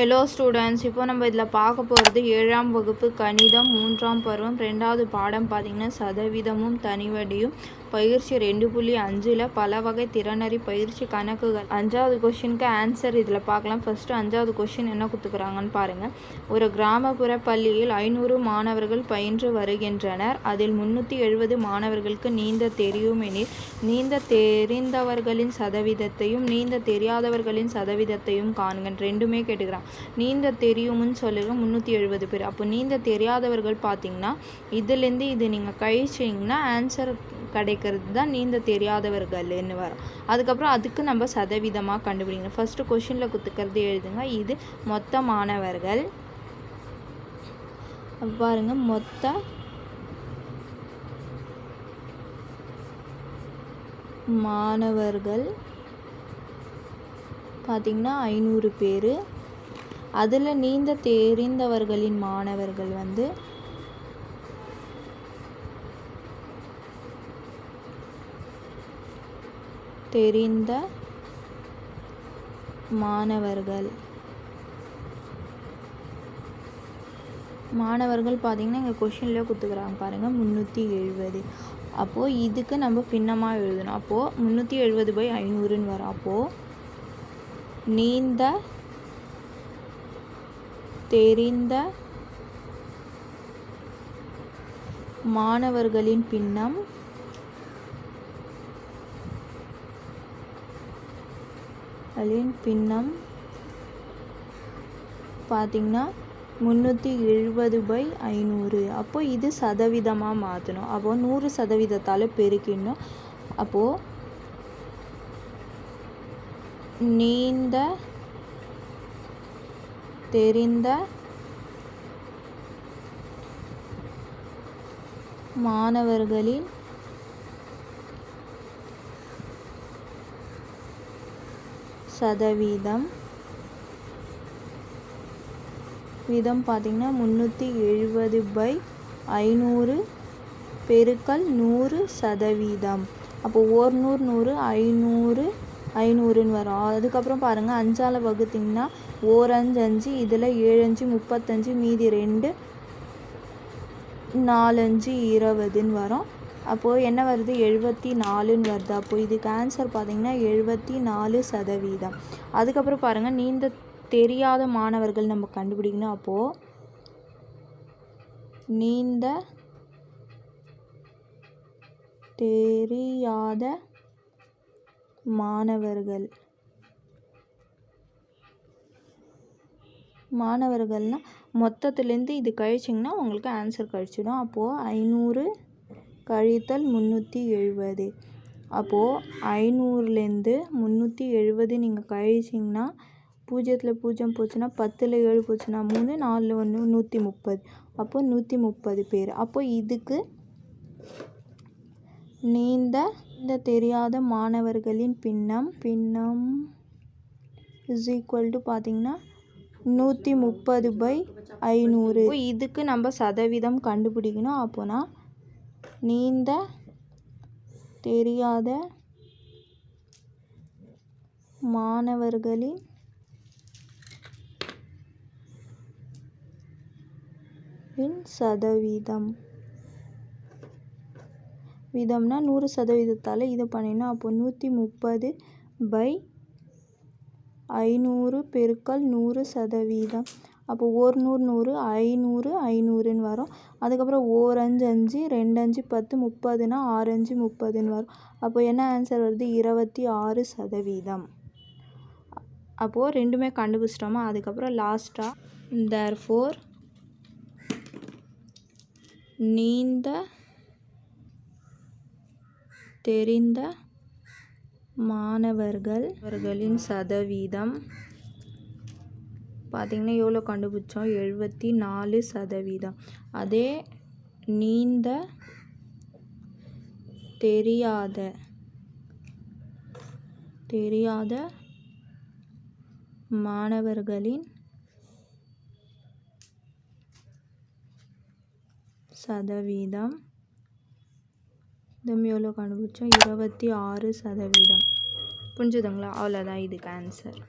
Hello students இப்போ நம்ம இதில் பார்க்க போகிறது ஏழாம் வகுப்பு கணிதம் மூன்றாம் பருவம் ரெண்டாவது பாடம் பார்த்திங்கன்னா சதவீதமும் தனிவடியும் பயிற்சி ரெண்டு புள்ளி அஞ்சில் பல வகை திறனறி பயிற்சி கணக்குகள். அஞ்சாவது கொஷினுக்கு ஆன்சர் இதில் பார்க்கலாம். ஃபஸ்ட்டு அஞ்சாவது கொஷின் என்ன கொடுத்துக்கிறாங்கன்னு பாருங்கள் ஒரு கிராமப்புற பள்ளியில் ஐநூறு மாணவர்கள் பயின்று வருகின்றனர். அதில் முந்நூற்றி எழுபது மாணவர்களுக்கு நீந்த தெரியும் எனில் நீந்த தெரிந்தவர்களின் சதவீதத்தையும் நீந்த தெரியாதவர்களின் சதவீதத்தையும் காணுங்க ரெண்டுமே கேட்டுக்கிறான். நீந்த தெரியும்னு சொல்லுங்க முந்நூற்றி எழுபது பேர். அப்போ நீந்த தெரியாதவர்கள் பார்த்தீங்கன்னா இதுலேருந்து இது நீங்கள் கழிச்சிங்கன்னா ஆன்சர் கிடைக்கும். கிடைக்கிறது தான் நீந்த தெரியாதவர்கள்னு வரும். அதுக்கப்புறம் அதுக்கு நம்ம சதவீதமாக கண்டுபிடிக்கணும். ஃபஸ்ட்டு கொஷினில் குத்துக்கிறது எழுதுங்க. இது மொத்த மாணவர்கள் பாருங்க மொத்த மாணவர்கள் பார்த்திங்கன்னா ஐநூறு பேர். அதில் நீந்த தெரிந்தவர்களின் மாணவர்கள் வந்து தெரிந்த மாணவர்கள். மாணவர்கள் பார்த்தீங்கன்னா இங்கே கொஷின்லேயே கொடுத்துக்கிறாங்க. பாருங்கள் முந்நூற்றி எழுபது அப்போது இதுக்கு நம்ம பின்னமாக எழுதணும். அப்போது முந்நூற்றி எழுபது பை ஐநூறுன்னு வரும். அப்போது நீந்த தெரிந்த மாணவர்களின் பின்னம் களின் பின்னம் பார்த்திங்கன்னா முந்நூற்றி எழுபது பை ஐநூறு. அப்போ இது சதவீதமாக மாற்றணும் அப்போது நூறு சதவீதத்தால் பெருக்கிடணும். அப்போது நீந்த தெரிந்த மாணவர்களின் சதவீதம். வீதம் பார்த்திங்கன்னா முந்நூற்றி எழுபது பை ஐநூறு பெருக்கல் நூறு சதவீதம். அப்போ ஒரு நூறு நூறு ஐநூறு ஐநூறுன்னு வரும். அதுக்கப்புறம் பாருங்கள் அஞ்சால் வகுத்திங்கன்னா ஓர் அஞ்சு அஞ்சு இதில் ஏழு அஞ்சு முப்பத்தஞ்சு மீதி ரெண்டு நாலஞ்சு இருபதுன்னு வரும். அப்போது என்ன வருது? எழுபத்தி நாலுன்னு வருது. அப்போது இதுக்கு ஆன்சர் பார்த்திங்கன்னா எழுபத்தி நாலு சதவீதம். அதுக்கப்புறம் பாருங்கள் நீந்த தெரியாத மாணவர்கள் நம்ம கண்டுபிடிக்கணும். அப்போது நீந்த தெரியாத மாணவர்கள். மாணவர்கள்னால் மொத்தத்துலேருந்து இது கழிச்சிங்கன்னா உங்களுக்கு ஆன்சர் கழிச்சிடும். அப்போது ஐநூறு கழித்தல் முந்நூற்றி எழுபது. அப்போது ஐநூறுலேருந்து முந்நூற்றி எழுபது நீங்கள் கழிச்சிங்கன்னா பூஜ்ஜியத்தில் பூஜ்ஜியம் போச்சுன்னா பத்தில் ஏழு போச்சுன்னா மூணு நாலில் ஒன்று நூற்றி முப்பது. அப்போது நூற்றி முப்பது பேர். அப்போது இதுக்கு நீந்த இந்த தெரியாத மாணவர்களின் பின்னம் பின்னம் இஸ் ஈக்குவல் டு பார்த்திங்கன்னா நூற்றி முப்பது பை ஐநூறு. இதுக்கு நம்ம சதவீதம் கண்டுபிடிக்கணும். அப்போனா நீந்த தெரியாத மாணவர்களின் சதவீதம். வீதம்னா நூறு சதவீதத்தால் இது பண்ணினா அப்போ நூற்றி முப்பது பை ஐநூறு பெருக்கல் நூறு சதவீதம். அப்போ ஒரு நூறு நூறு ஐநூறு ஐநூறுன்னு வரும். அதுக்கப்புறம் ஓர் அஞ்சு அஞ்சு ரெண்டு அஞ்சு பத்து முப்பதுனா ஆறு அஞ்சு முப்பதுன்னு வரும். அப்போ என்ன ஆன்சர் வருது? இருபத்தி ஆறு சதவீதம். அப்போது ரெண்டுமே கண்டுபிடிச்சிட்டோமா? அதுக்கப்புறம் லாஸ்ட்டாக தேர் ஃபோர் நீந்த தெரிந்த மாணவர்கள் அவர்களின் சதவீதம் பார்த்திங்கன்னா எவ்வளோ கண்டுபிடிச்சோம்? எழுபத்தி நாலு சதவீதம். அதே நீந்த தெரியாத தெரியாத மாணவர்களின் சதவீதம். இதுவும் எவ்வளோ கண்டுபிடிச்சோம்? இருபத்தி ஆறு சதவீதம். புரிஞ்சுதுங்களா? அவ்வளோதான் இதுக்கு ஆன்சர்